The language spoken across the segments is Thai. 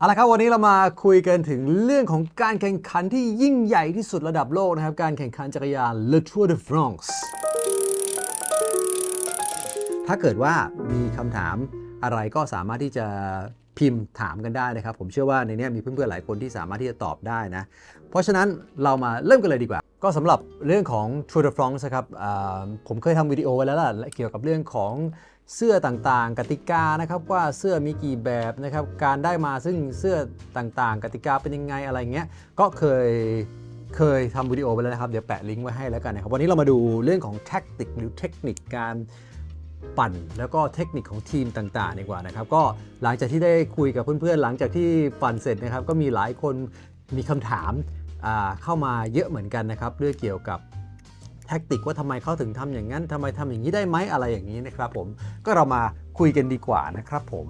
เอาละครับวันนี้เรามาคุยกันถึงเรื่องของการแข่งขันที่ยิ่งใหญ่ที่สุดระดับโลกนะครับ การแข่งขันจักรยาน Le Tour de France ถ้าเกิดว่ามีคำถามอะไรก็สามารถที่จะพิมพ์ถามกันได้นะครับ ผมเชื่อว่าในนี้มีเพื่อนๆหลายคนที่สามารถที่จะตอบได้นะ เพราะฉะนั้นเรามาเริ่มกันเลยดีกว่า ก็สำหรับเรื่องของ Tour de France ครับผมเคยทำวิดีโอไว้แล้วล่ะเกี่ยวกับเรื่องของเสื้อต่างๆ กติกานะครับว่าเสื้อมีกี่แบบนะครับการได้มาซึ่งเสื้อต่างๆ กติกาเป็นยังไงอะไรเงี้ยก็เคยเคยทำวิดีโอไปแล้วนะครับ เดี๋ยวแปะลิงก์ไว้ให้แล้วกันนะครับวันนี้เรามาดูเรื่องของแท็กติกหรือเทคนิคการปั่น แล้วก็เทคนิคของทีมต่างๆ ดีกว่านะครับ ก็หลังจากที่ได้คุยกับเพื่อนๆ หลังจากที่ปั่นเสร็จนะครับก็มีหลายคนมีคำถาม เข้ามาเยอะเหมือนกันนะครับเรื่องเกี่ยวกับแท็กติกว่าทำไมเขาถึงทำอย่างนั้นทำไมทำอย่างนี้ได้ไหมอะไรอย่างนี้นะครับผมก็เรามาคุยกันดีกว่านะครับผม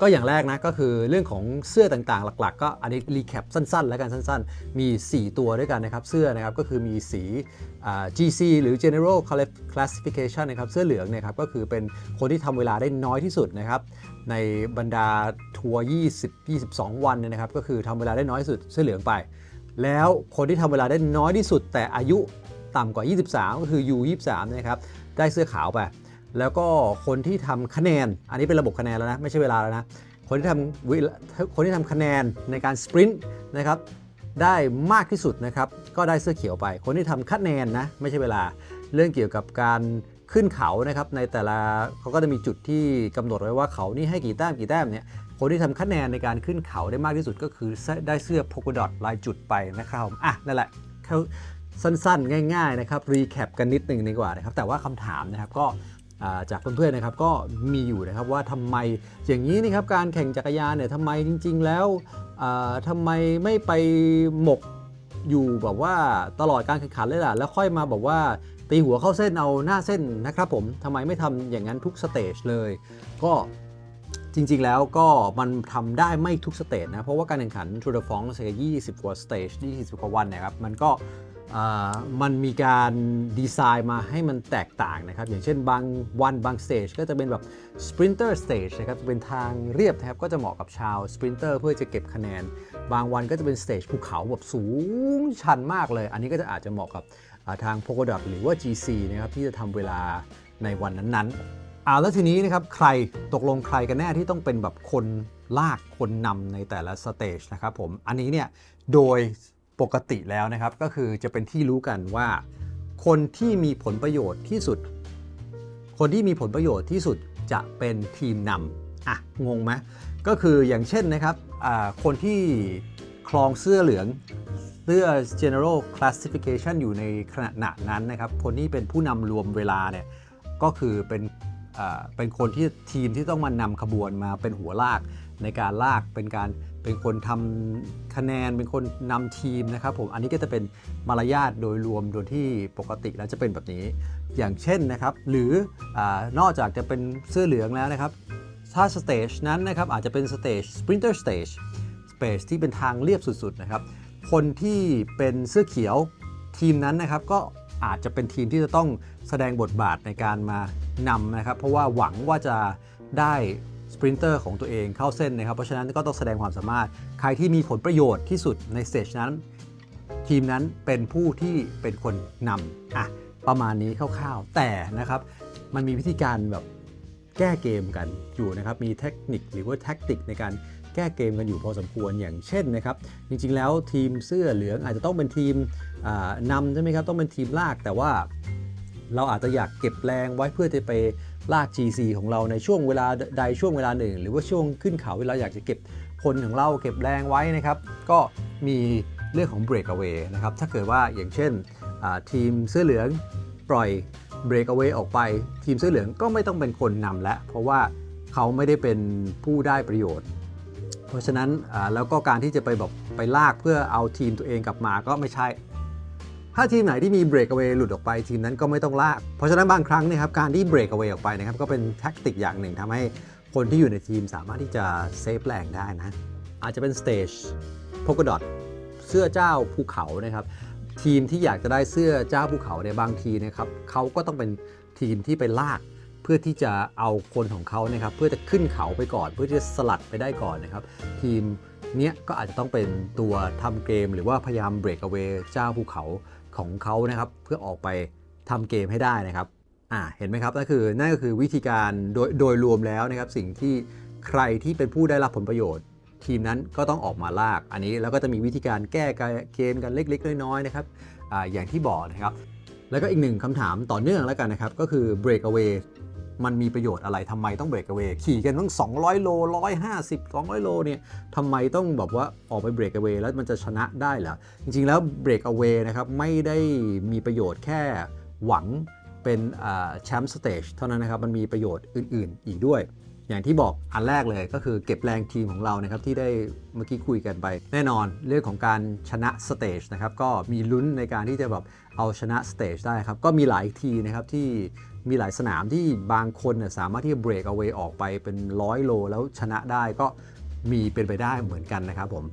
ก็อย่างแรกนะก็คือเรื่องของเสื้อต่างๆ หลักๆ ก็อันนี้รีแคปสั้นๆ แล้วกันสั้นๆ มี 4 ตัวด้วยกันนะครับ เสื้อนะครับก็คือมีสี GC หรือ General Classification นะครับเสื้อเหลืองนะครับก็คือเป็นคนที่ทำเวลาได้น้อยที่สุดนะครับในบรรดาทัวร์20 22 วันเนี่ยนะครับก็คือทำเวลาได้น้อยที่สุดเสื้อเหลืองไป แล้วคนที่ทำเวลาได้น้อยที่สุด แต่อายุต่ำกว่า 23 ก็คือ U23 นะครับได้เสื้อขาวไป แล้วก็คนที่ทำคะแนน อันนี้เป็นระบบคะแนนแล้วนะ ไม่ใช่เวลาแล้วนะ คนที่ทำคนที่ทำคะแนนในการสปรินต์นะครับได้มากที่สุดนะครับก็ได้เสื้อเขียวไป คนที่ทำคะแนนนะไม่ใช่เวลาเรื่องเกี่ยวกับการขึ้นเขานะครับในแต่ละเขาก็จะมีจุดที่กำหนดไว้ว่าเขานี่ให้กี่แต้มกี่แต้มเนี่ยคนที่ทำคะแนนในการขึ้นเขาได้มากที่สุดก็คือได้เสื้อโพกดอทลายจุดไปนะครับผมอะนั่นแหละเขาสั้นๆ ง่าย ๆ นะครับรีแคปกันนิดหนึ่งดีกว่านะครับแต่ว่าคำถามนะครับก็ จากเพื่อนๆนะครับก็มีอยู่นะครับว่าทำไมอย่างนี้นี่ครับการแข่งจักรยานเนี่ยทำไมจริง ๆ แล้วอ่าทำไมไม่ไปหมกอยู่แบบว่าตลอดการแข่งขันเลยล่ะแล้วค่อยมาบอกว่าตีหัวเข้าเส้นเอาหน้าเส้นนะครับผมทำไมไม่ทำอย่างนั้นทุกสเตจเลย ก็จริงๆแล้วก็มันทำได้ไม่ทุกสเตจนะ เพราะว่าการแข่งขัน Tour de France 20กว่าสเตจ20กว่าวันนะครับ มันก็ มันมีการดีไซน์มาให้มันแตกต่างนะครับ อย่างเช่นบางวันบางสเตจก็จะเป็นแบบ Sprinter Stage นะครับจะเป็นทางเรียบนะครับก็จะเหมาะกับชาว Sprinter เพื่อจะเก็บคะแนน บางวันก็จะเป็นสเตจภูเขาแบบสูงชันมากเลย อันนี้ก็จะอาจจะเหมาะกับทาง p o g o d o t หรือว่า GC นะครับที่จะทำเวลาในวันนั้นๆอ่าแล้วทีนี้นะครับใครตกลงใครกันแน่ที่ต้องเป็นแบบคนลากคนนำในแต่ละสเตจนะครับผมอันนี้เนี่ยโดย ปกติแล้วนะครับก็คือจะเป็นที่รู้กันว่า คนที่มีผลประโยชน์ที่สุด คนที่มีผลประโยชน์ที่สุดจะเป็นทีมนำอะงงไหมก็คืออย่างเช่นนะครับคนที่คลองเสื้อเหลืองเสื้อ general classification อยู่ในขณะนั้นนะครับ คนที่เป็นผู้นำรวมเวลาเนี่ยก็คือเป็นเป็นคนที่ทีมที่ต้องมานำขบวนมาเป็นหัวลากในการลากเป็นการ เป็นคนทำคะแนนเป็นคนนำทีมนะครับผมอันนี้ก็จะเป็นมารยาทโดยรวมโดยที่ปกติแล้วจะเป็นแบบนี้ อย่างเช่นนะครับ หรืออนอกจากจะเป็นเสื้อเหลืองแล้วนะครับ ถ้าสเตจนั้นนะครับอาจจะเป็นสเตจ sprinter stage space ที่เป็นทางเรียบสุดๆนะครับ คนที่เป็นเสื้อเขียวทีมนั้นนะครับก็อาจจะเป็นทีมที่จะต้องแสดงบทบาทในการมานำนะครับ เพราะว่าหวังว่าจะได้ สปรินเตอร์ของตัวเองเข้าเส้นนะครับ เพราะฉะนั้นก็ต้องแสดงความสามารถ ใครที่มีผลประโยชน์ที่สุดในสเตจนั้น ทีมนั้นเป็นผู้ที่เป็นคนนำอะประมาณนี้คร่าวๆ แต่นะครับมันมีวิธีการแบบแก้เกมกันอยู่นะครับ มีเทคนิคหรือว่าแท็กติกในการแก้เกมกันอยู่พอสมควรอย่างเช่นนะครับ จริงๆแล้วทีมเสื้อเหลืองอาจจะต้องเป็นทีมนำใช่ไหมครับต้องเป็นทีมลากแต่ว่าเราอาจจะอยากเก็บแรงไว้เพื่อจะไป ลาก GC ของเราในช่วงเวลาใดช่วงเวลาหนึ่ง หรือว่าช่วงขึ้นเขาเวลาอยากจะเก็บคนของเราเก็บแรงไว้นะครับ ก็มีเรื่องของ breakaway นะครับ ถ้าเกิดว่าอย่างเช่นทีมเสื้อเหลืองปล่อย breakaway ออกไป ทีมเสื้อเหลืองก็ไม่ต้องเป็นคนนำแล้วเพราะว่าเขาไม่ได้เป็นผู้ได้ประโยชน์ เพราะฉะนั้นแล้วก็การที่จะไปแบบไปลากเพื่อเอาทีมตัวเองกลับมาก็ไม่ใช่ ถ้าทีมไหนที่มี breakaway หลุดออกไปทีมนั้นก็ไม่ต้องลาก เพราะฉะนั้นบางครั้งเนะครับการที่ breakaway ออกไปนะครับก็เป็นแท็กติกอย่างหนึ่งทำให้คนที่อยู่ในทีมสามารถที่จะเซฟแรงได้นะ อาจจะเป็น stage polka dot เสื้อเจ้าภูเขานะครับทีมที่อยากจะได้เสื้อเจ้าภูเขาในบางทีนะครับเขาก็ต้องเป็นทีมที่ไปลากเพื่อที่จะเอาคนของเขานะครับเพื่อจะขึ้นเขาไปก่อน เพื่อที่จะสลัดไปได้ก่อนนะครับ ทีมเนี้ยก็อาจจะต้องเป็นตัวทำเกม หรือว่าพยายามเบรกเอา a y เจ้าภูเขา ของเขานะครับเพื่อออกไปทำเกมให้ได้นะครับอ่าเห็นไหมครับนั่นคือนั่นก็คือวิธีการโดยโดยรวมแล้วนะครับสิ่งที่ใครที่เป็นผู้ได้รับผลประโยชน์ ทีมนั้นก็ต้องออกมาลาก อันนี้แล้วก็จะมีวิธีการแก้เกมกันเล็กๆน้อยๆนะครับอาอย่างที่บอกนะครับ แล้วก็อีกหนึ่งคำถามต่อเนื่องแล้วกันนะครับ ก็คือ breakaway มันมีประโยชน์อะไรทำไมต้อง breakaway ขี่กันตั้ง 200 โล 150 200 โลเนี่ยทำไมต้องแบบว่าออกไป breakaway แล้วมันจะชนะได้เหรอจริงๆแล้ว breakaway นะครับไม่ได้มีประโยชน์แค่หวังเป็นแชมป์สเตจเท่านั้นนะครับมันมีประโยชน์อื่น ๆ อีกด้วยอย่างที่บอกอันแรกเลยก็คือเก็บแรงทีมของเรานะครับที่ได้เมื่อกี้คุยกันไป แน่นอนเรื่องของการชนะสเตจนะครับก็มีลุ้นในการที่จะแบบเอาชนะสเตจได้ครับก็มีหลายทีนะครับที่ มีหลายสนามที่บางคนเนี่ยสามารถที่จะเบรกเอาไว้ออกไปเป็นร้อยโล แล้วชนะได้ก็มีเป็นไปได้เหมือนกันนะครับผม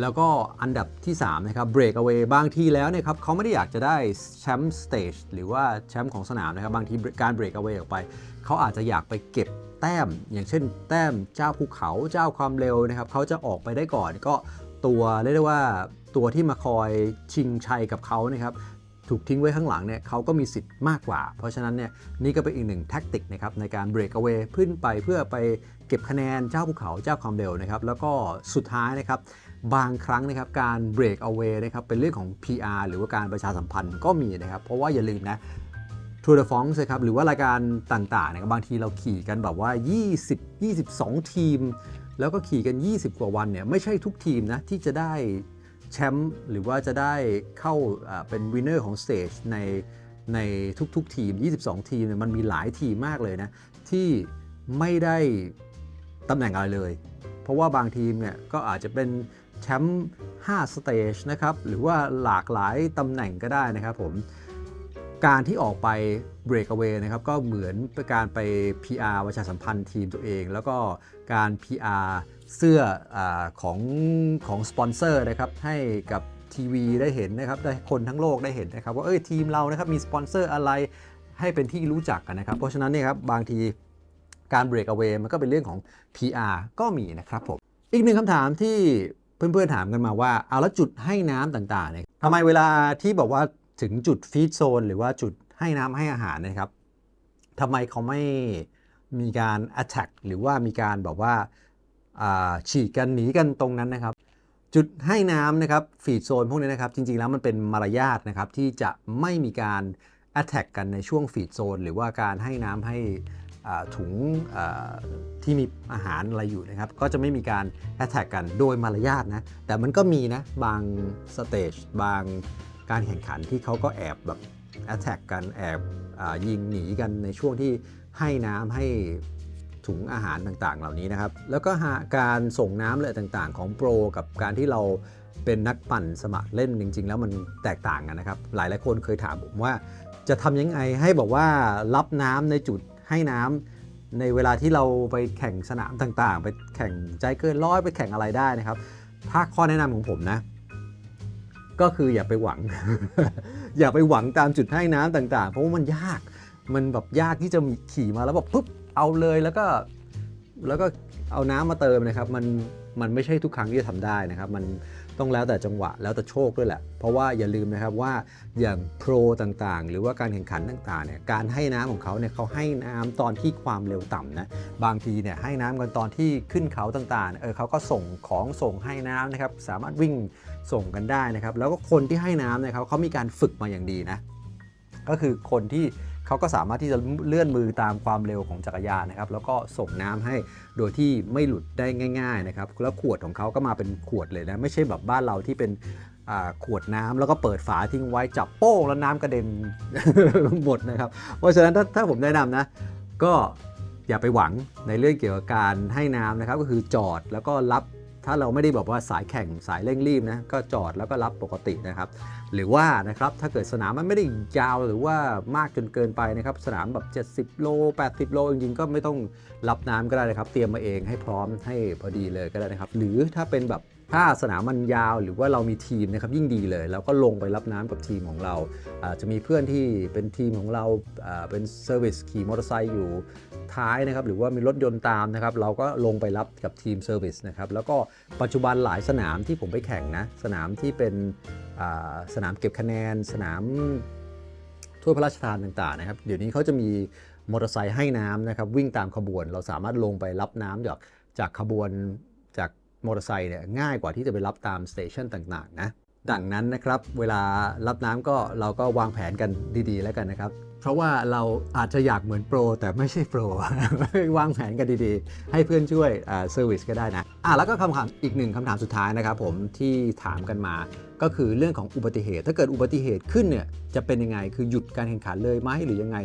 แล้วก็อันดับที่3นะครับ break away บางทีแล้วเนี่ยครับเขาไม่ได้อยากจะได้แชมป์สเตจหรือว่าแชมป์ของสนามนะครับบางทีการ break away ออกไป เขาอาจจะอยากไปเก็บแต้ม อย่างเช่น แต้มเจ้าภูเขาเจ้าความเร็วนะครับเขาจะออกไปได้ก่อนก็ตัวเรียกได้ว่าตัวที่มาคอยชิงชัยกับเขานะครับ ถูกทิ้งไว้ข้างหลังเนี่ยเขาก็มีสิทธิ์มากกว่า เพราะฉะนั้นเนี่ยนี่ก็เป็นอีกหนึ่งแท็กติกนะครับในการ break away ขึ้นไปเพื่อไปเก็บคะแนนเจ้าภูเขาเจ้าความเร็วนะครับแล้วก็สุดท้ายนะครับบางครั้งนะครับการ break away นะครับเป็นเรื่องของ PR หรือว่าการประชาสัมพันธ์ก็มีนะครับเพราะว่าอย่าลืมนะ Tour de France นะครับหรือว่ารายการต่างๆนะครับบางทีเราขี่กันแบบว่า 20 22 ทีม แล้วก็ขี่กัน 20 กว่าวันเนี่ยไม่ใช่ทุกทีมนะที่จะได้ แชมป์หรือว่าจะได้เข้าเป็นวินเนอร์ของสเตจในในทุกๆ ทีม 22 ทีมเนี่ยมันมีหลายทีมมากเลยนะ ที่ไม่ได้ตำแหน่งอะไรเลย เพราะว่าบางทีมเนี่ยก็อาจจะเป็นแชมป์5สเตจนะครับ หรือว่าหลากหลายตำแหน่งก็ได้นะครับผม การที่ออกไป break away นะครับก็เหมือนเป็นการไป PR ประชาสัมพันธ์ทีมตัวเอง แล้วก็การ PR เสื้ออของของสปอนเซอร์นะครับให้กับทีวีได้เห็นนะครับได้คนทั้งโลกได้เห็นนะครับว่าเอ้ยทีมเรานะครับมีสปอนเซอร์อะไรให้เป็นที่รู้จักกันนะครับ เพราะฉะนั้นเนี่ยครับบางทีการ break away มันก็เป็นเรื่องของ PR ก็มีนะครับผมอีกหนึ่งคำถามที่เพื่อนๆถามกันมาว่าเอาแล้วจุดให้น้ำต่างๆเนี่ยทำไมเวลาที่บอกว่า ถึงจุดฟีดโซนหรือว่าจุดให้น้ำให้อาหารนะครับทำไมเขาไม่มีการ attack หรือว่ามีการแบบว่าฉีกกันหนีกันตรงนั้นนะครับ จุดให้น้ำนะครับฟีดโซนพวกนี้นะครับ จริงๆแล้วมันเป็นมารยาทนะครับที่จะไม่มีการ attack กันในช่วงฟีดโซนหรือว่าการให้น้ำให้ถุงที่มีอาหารอะไรอยู่นะครับ ก็จะไม่มีการ attack กันโดยมารยาทนะ แต่มันก็มีนะ บางสเตจบาง การแข่งขันที่เขาก็แอบแบบ attack กันแอบอยิงหนีกันในช่วงที่ให้น้ำให้ถุงอาหารต่างๆ เหล่านี้นะครับ แล้วก็การส่งน้ำอะไรต่างๆ ของโปรกับการที่เราเป็นนักปั่นสมัครเล่นจริง ๆ แล้วมันแตกต่างกันนะครับ หลายๆคนเคยถามผมว่า จะทำยังไงให้บอกว่ารับน้ำในจุดให้น้ำในเวลาที่เราไปแข่งสนามต่างๆ ไปแข่งใจเกินร้อยไปแข่งอะไรได้นะครับ ถ้าข้อแนะนำของผมนะ ก็คืออย่าไปหวัง อย่าไปหวังตามจุดให้น้ำต่าง ๆ เพราะว่ามันยากมันแบบยากที่จะมีขี่มาแล้วแบบปุ๊บเอาเลยแล้วก็แล้วก็เอาน้ำมาเติมนะครับ มันมันไม่ใช่ทุกครั้งที่จะทำได้นะครับ มันต้องแล้วแต่จังหวะแล้วแต่โชคด้วยแหละ เพราะว่าอย่าลืมนะครับว่าอย่างโปรต่างๆ หรือว่าการแข่งขันต่างๆเนี่ยการให้น้ำของเขาเนี่ยเขาให้น้ำตอนที่ความเร็วต่ำนะบางทีเนี่ยให้น้ำกันตอนที่ขึ้นเขาต่างๆเออเขาก็ส่งของส่งให้น้ำนะครับสามารถวิ่ง ส่งกันได้นะครับ แล้วก็คนที่ให้น้ำนี่ยเขาเขามีการฝึกมาอย่างดีนะก็คือคนที่เขาก็สามารถที่จะเลื่อนมือตามความเร็วของจักรยานนะครับ แล้วก็ส่งน้ำให้โดยที่ไม่หลุดได้ง่าย ๆนะครับ แล้วขวดของเขาก็มาเป็นขวดเลยนะไม่ใช่แบบบ้านเราที่เป็นขวดน้ำแล้วก็เปิดฝาทิ้งไว้จับโป้งแล้วน้ำกระเด็นหมดนะครับ เพราะฉะนั้นถ้าถ้าผมแนะนำนะ ก็อย่าไปหวังในเรื่องเกี่ยวกับการให้น้ำนะครับ ก็คือจอดแล้วก็รับ ถ้าเราไม่ได้บอกว่าสายแข่งสายเร่งรีบนะก็จอดแล้วก็รับปกตินะครับ หรือว่านะครับถ้าเกิดสนามมันไม่ได้ยาวหรือว่ามากจนเกินไปนะครับสนามแบบ 70 โล 80 โลจริงๆก็ไม่ต้องรับน้ำก็ได้นะครับ เตรียมมาเองให้พร้อมให้พอดีเลยก็ได้นะครับ หรือถ้าเป็นแบบ ถ้าสนามมันยาวหรือว่าเรามีทีมนะครับยิ่งดีเลยแล้วก็ลงไปรับน้ำกับทีมของเราอาจะมีเพื่อนที่เป็นทีมของเราเป็นเซอร์วิสขี่มอเตอร์ไซค์อยู่ท้ายนะครับหรือว่ามีรถยนต์ตามนะครับเราก็ลงไปรับกับทีมเซอร์วิสนะครับแล้วก็ปัจจุบันหลายสนามที่ผมไปแข่งนะสนามที่เป็นสนามเก็บคะแนน สนามถ้วยพระราชทานต่างๆนะครับเดี๋ยวนี้เขาจะมีมอเตอร์ไซค์ให้น้ำนะครับวิ่งตามขบวนเราสามารถลงไปรับน้ำจากจากขบวน มอเตอร์ไซค์เนี่ยง่ายกว่าที่จะไปรับตามสเตชันต่างๆนะดังนั้นนะครับเวลารับน้ำก็เราก็วางแผนกันดีๆ แล้วกันนะครับ เพราะว่าเราอาจจะอยากเหมือนโปร แต่ไม่ใช่โปร วางแผนกันดีๆ ให้เพื่อนช่วยเซอร์วิสก็ได้นะอะแล้วก็คำถามอีกหนึ่งคำถามสุดท้ายนะครับผมที่ถามกันมา ก็คือเรื่องของอุบัติเหตุ ถ้าเกิดอุบัติเหตุขึ้นเนี่ยจะเป็นยังไงคือหยุดการแข่งขันเลยไหมหรือยังไง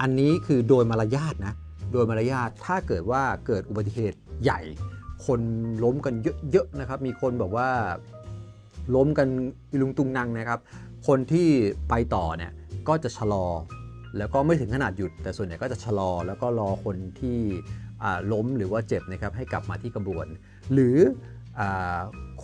อันนี้คือโดยมารยาทนะโดยมารยาทถ้าเกิดว่าเกิดอุบัติเหตุใหญ่ คนล้มกันเยอะๆนะครับ มีคนแบบว่าล้มกันลุงตุงนังนะครับ คนที่ไปต่อเนี่ยก็จะชะลอ แล้วก็ไม่ถึงขนาดหยุด แต่ส่วนใหญ่ก็จะชะลอ แล้วก็รอคนที่ล้มหรือว่าเจ็บนะครับให้กลับมาที่กระบวน หรืออ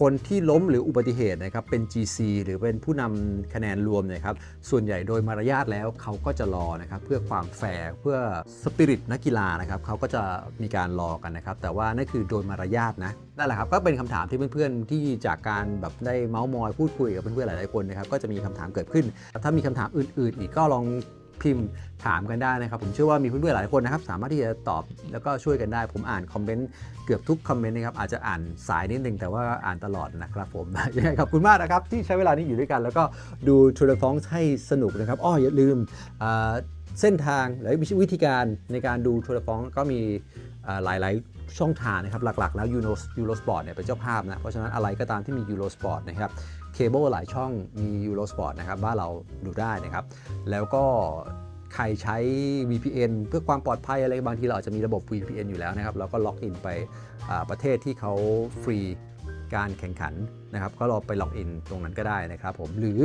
คนที่ล้มหรืออุบัติเหตุนะครับเป็น GC หรือเป็นผู้นำคะแนนรวมนะครับส่วนใหญ่โดยมารยาทแล้วเขาก็จะรอนะครับเพื่อความแฟร์เพื่อสปิริตนักกีฬานะครับเขาก็จะมีการรอกันนะครับแต่ว่านั่นคือโดยมารยาทนะนั่นแหละครับก็เป็นคำถามที่เพื่อนๆที่จากการแบบได้เมาส์มอยพูดคุยกับเพื่อนๆหลายๆคนนะครับก็จะมีคำถามเกิดขึ้น ถ้ามีคำถามอื่นๆ อีกก็ลอง พิมพ์ถามกันได้นะครับ ผมเชื่อว่ามีเพื่อนๆหลายคนนะครับ สามารถที่จะตอบแล้วก็ช่วยกันได้ ผมอ่านคอมเมนต์เกือบทุกคอมเมนต์นะครับอาจจะอ่านสายนิดนึงแต่ว่าอ่านตลอดนะครับผมยังไงขอบคุณมากนะครับ ที่ใช้เวลานี้อยู่ด้วยกัน แล้วก็ดูทรูฟองให้สนุกนะครับอ้ออย่าลืมเส้นทางและวิธีการในการดูทรูฟองก็มีหลายๆช่องทางนะครับ หลักๆ แล้วยูโรยูโรสปอร์ตเนี่ยเป็นเจ้าภาพนะ เพราะฉะนั้นอะไรก็ตามที่มียูโรสปอร์ตนะครับ เคเบิลหลายช่องมี Eurosport นะครับบ้านเราดูได้นะครับ แล้วก็ใครใช้ VPN เพื่อความปลอดภัยอะไรบางทีเราอาจจะมีระบบ VPN อยู่แล้วนะครับเราก็ล็อกอินไปประเทศที่เขาฟรีการแข่งขันนะครับ ก็เราไปล็อกอินตรงนั้นก็ได้นะครับผมหรือ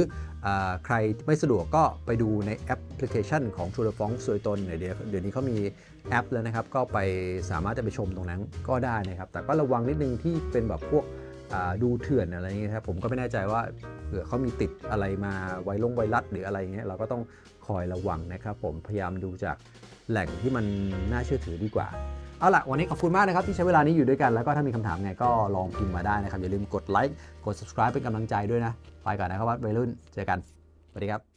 อใครไม่สะดวกก็ไปดูในแอปพลิเคชันของ True f o n โดยตนเดี๋ยวเดี๋ยวนี้เขามีแอปแล้วนะครับ ก็ไปสามารถจะไปชมตรงนั้นก็ได้นะครับ แต่ก็ระวังนิดนึงที่เป็นแบบพวก ดูเถื่อนอะไรอย่างเงี้ยครับผมก็ไม่แน่ใจว่าเผื่อเขามีติดอะไรมาไวลงไวรัสหรืออะไรเงี้ยเราก็ต้องคอยระวังนะครับ ผมพยายามดูจากแหล่งที่มันน่าเชื่อถือดีกว่าเอาล่ะวันนี้ขอบคุณมากนะครับที่ใช้เวลานี้อยู่ด้วยกันแล้วก็ถ้ามีคำถามไงก็ลองพิมพ์มาได้นะครับอย่าลืมกดไลค์กด subscribe เป็นกำลังใจด้วยนะ ไปก่อนนะครับวัดวัยรุ่นเจอกันสวัสดีครับ